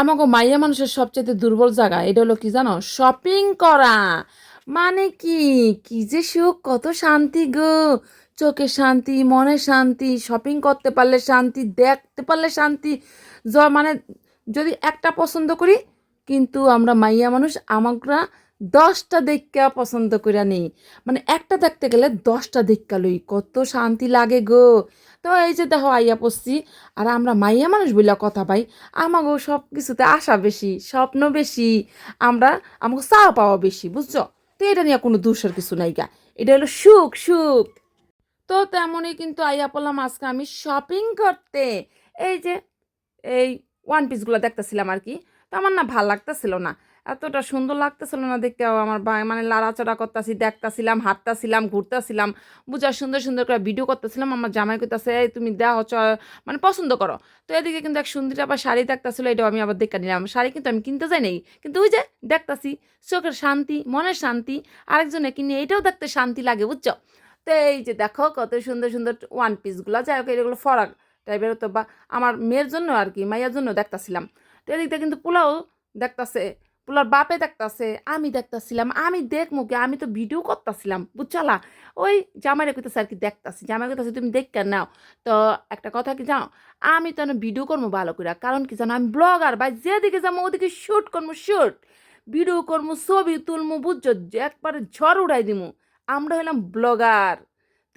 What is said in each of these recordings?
আমাকে মাইয়া মানুষের সবচেয়ে দুর্বল জায়গা, এটা হলো কি জানো? শপিং করা। মানে কি? কি যে সুখ, কত শান্তি গো। চোখে শান্তি, মনে শান্তি শপিং করতে পারলে শান্তি, দেখতে পারলে শান্তি। য মানে যদি একটা পছন্দ করি, কিন্তু আমরা মাইয়া মানুষ আমরা দশটা দেখা পছন্দ করে নেই। মানে একটা দেখতে গেলে দশটা দেখা লই, কত শান্তি লাগে গো। তো এই যে দেখো আইয়া পড়ছি, আর আমরা মাইয়া মানুষ বলে কথা পাই আমাকেও সব কিছুতে আশা বেশি, স্বপ্ন বেশি, আমরা আমাকে চাওয়া পাওয়া বেশি, বুঝছ? তো এটা নিয়ে কোনো দোষের কিছু নাই গা। এটা হলো সুখ সুখ। তো তেমনই কিন্তু আইয়া পড়লাম আজকে আমি শপিং করতে। এই যে, এই ওয়ান পিসগুলো দেখতেছিলাম আর কি। তো আমার না ভালো লাগতেছিল না। এতটা সুন্দর লাগতেছিল না দেখতে। আমার মানে লাড়াচড়া করতেছি, দেখতেছিলাম, হাঁটতেছিলাম, ঘুরতেছিলাম, বুঝা সুন্দর সুন্দর করে ভিডিও করতেছিলাম। আমার জামাই করতেছে এই তুমি হচ্ছে মানে পছন্দ করো। তো এদিকে কিন্তু এক সুন্দরী আবার শাড়ি দেখতেছিল, এটাও আমি আবার দেখে নিলাম। শাড়ি কিন্তু আমি কিনতে যাই নাই। কিন্তু ওই যে দেখতাছি, চোখের শান্তি, মনের শান্তি, আরেকজনে কিনে এটাও দেখতে শান্তি লাগে, বুঝছ? তো এই যে দেখো, কত সুন্দর সুন্দর ওয়ান পিসগুলো যাই হোক, এগুলো ফরাক। টাইপের তো বা আমার মেয়ের জন্য আর কি, মাইয়ার জন্য দেখতাছিলাম। তো এদিকটা কিন্তু পোলাও দেখতাছে, পোলার বাপে দেখতাছে, আমি দেখতাছিলাম, আমি দেখমু কি, আমি তো ভিডিও করতাছিলাম, বুঝছালা? ওই জামাইরে কইতেছে আর কি, দেখতাছি। জামাই কইতাছে, তুমি দেখ কেন নাও। তো একটা কথা কি জানো? আমি তো ভিডিও করব ভালো করে কারণ কি জানো? আমি ব্লগার ভাই, যেদিকে যাব ওদিকে শ্যুট করব শ্যুট ভিডিও করব ছবি তুলমু, বুঝছ? একবারে ঝড় উড়াই দিমু। আমরা হলাম ব্লগার।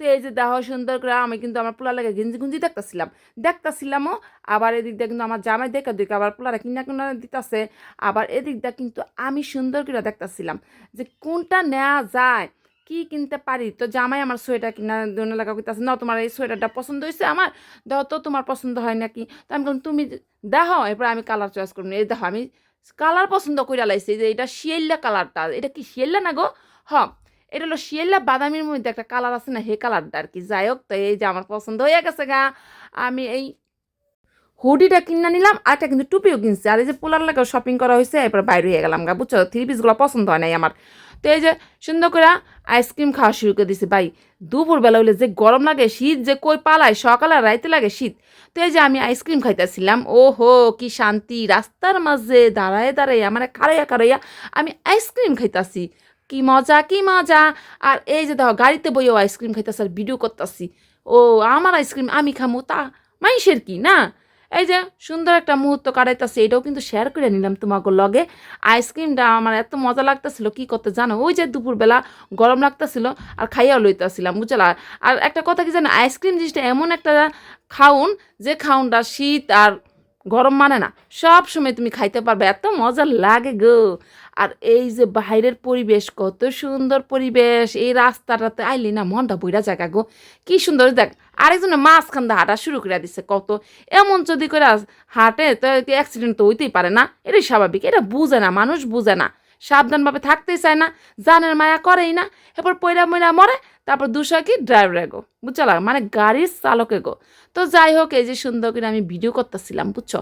তো এই যে দেহ সুন্দর করে আমি কিন্তু আমার পোলা লাগে গেঞ্জি গুঞ্জি দেখতেছিলাম। দেখতেছিলামও, আবার এদিক দিয়ে কিন্তু আমার জামাই দেখা দেখে আবার পোলারা কিনা কিনা দিতেছে। আবার এদিক দিয়ে কিন্তু আমি সুন্দর করে দেখতেছিলাম যে কোনটা নেওয়া যায়, কি কিনতে পারি। তো জামাই আমার সোয়েটার কিনা দোনো লাগা করতেছে না তোমার এই সোয়েটারটা পছন্দ হয়েছে আমার? দেখো তো তোমার পছন্দ হয় নাকি? তো আমি বললাম তুমি দেখো, এরপর আমি কালার চয়েস করব। এই দেখো আমি কালার পছন্দ করে লাইছি যে এটা শিয়েল্লা কালারটা এটা কি শিয়েল্লা না গো? হ এটা হলো শিয়েল্লা বাদামির মধ্যে একটা কালার আছে না হে কালারটা আর কি যাই হোক তো এই যে আমার পছন্দ হয়ে গেছে গা। আমি এই হুডিটা কিনে নিলাম, আর একটা কিন্তু টুপিও কিনছি। আর এই যে পোলার লাগে শপিং করা হয়েছে, এরপর বাইরে হয়ে গেলাম গা, বুঝছ? থ্রি পিসগুলো পছন্দ হয় নাই আমার। তো এই যে সুন্দর করে আইসক্রিম খাওয়া শুরু করে দিছি, ভাই। দুপুরবেলা হইলে যে গরম লাগে, শীত যে কই পালায়, সকালে রাইতে লাগে শীত। তো এই যে আমি আইসক্রিম খাইতেছিলাম ও হো কি শান্তি। রাস্তার মাঝে দাঁড়ায় দাঁড়াইয়া মানে কারাইয়া কারাইয়া আমি আইসক্রিম খাইতাছি। কি মজা কি মজা। আর এই যে দেখো, গাড়িতে বইও আইসক্রিম খাইতেছে আর ভিডিও করতেছি। ও, আমার আইসক্রিম আমি খামু, তা মাইসের কি, না? এই যে সুন্দর একটা মুহূর্ত কাটাইতেছে, এটাও কিন্তু শেয়ার করে নিলাম তোমাকে লগে। আইসক্রিমটা আমার এত মজা লাগতেছিল, কি করতে জানো? ওই যে দুপুরবেলা গরম লাগতেছিল আর খাইয়াও লইতেছিলাম, বুঝলা? আর একটা কথা কি জানো, আইসক্রিম জিনিসটা এমন একটা খাউন, যে খাউনটা শীত আর গরম মানে না, সব সময় তুমি খাইতে পারবে, এত মজা লাগে গো। আর এই যে বাইরের পরিবেশ, কত সুন্দর পরিবেশ, এই রাস্তাটাতে আইলি না, মনটা বইরা জায়গা গো। কি সুন্দর, দেখ আরেকজনে মাঝখান দিয়ে হাঁটা শুরু করে দিছে, কত। এমন যদি করে হাঁটে, তো অ্যাক্সিডেন্ট তো হইতেই পারে না, এটাই স্বাভাবিক, এটা বুঝে না, মানুষ বুঝে না। সাবধানভাবে থাকতেই চায় না, জানের মায়া করেই না, এরপর পয়রা ময়রা মরে, তারপর দুশো কি ড্রাইভারে গো বুঝলা মানে গাড়ির চালকে গো। তো যাই হোক, এই যে সুন্দর করে আমি ভিডিও করতেছিলাম, বুঝছ?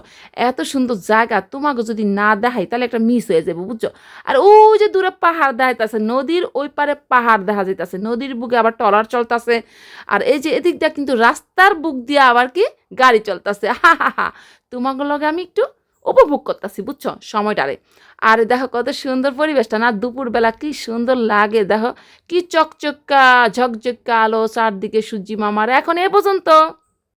এত সুন্দর জায়গা, তোমাকে যদি না দেখাই, তাহলে একটা মিস হয়ে যাবে, বুঝছ? আর ওই যে দূরে পাহাড় দেখাইতেছে নদীর ওই পারে পাহাড় দেখা যাইতেছে, নদীর বুকে আবার টলার চলতেছে, আর এই যে এদিক দিয়ে কিন্তু রাস্তার বুক দিয়ে আবার কি গাড়ি চলতেছে, হা হা হা। তোমাকে লগে আমি একটু উপভোগ করতেছি, বুঝছ? সময়টারে। আর দেখো কত সুন্দর পরিবেশটা না? দুপুরবেলা কি সুন্দর লাগে, দেখো। কি চকচকা, ঝকঝকা আলো, চারদিকে সূর্যি মামার। এখন এ পর্যন্ত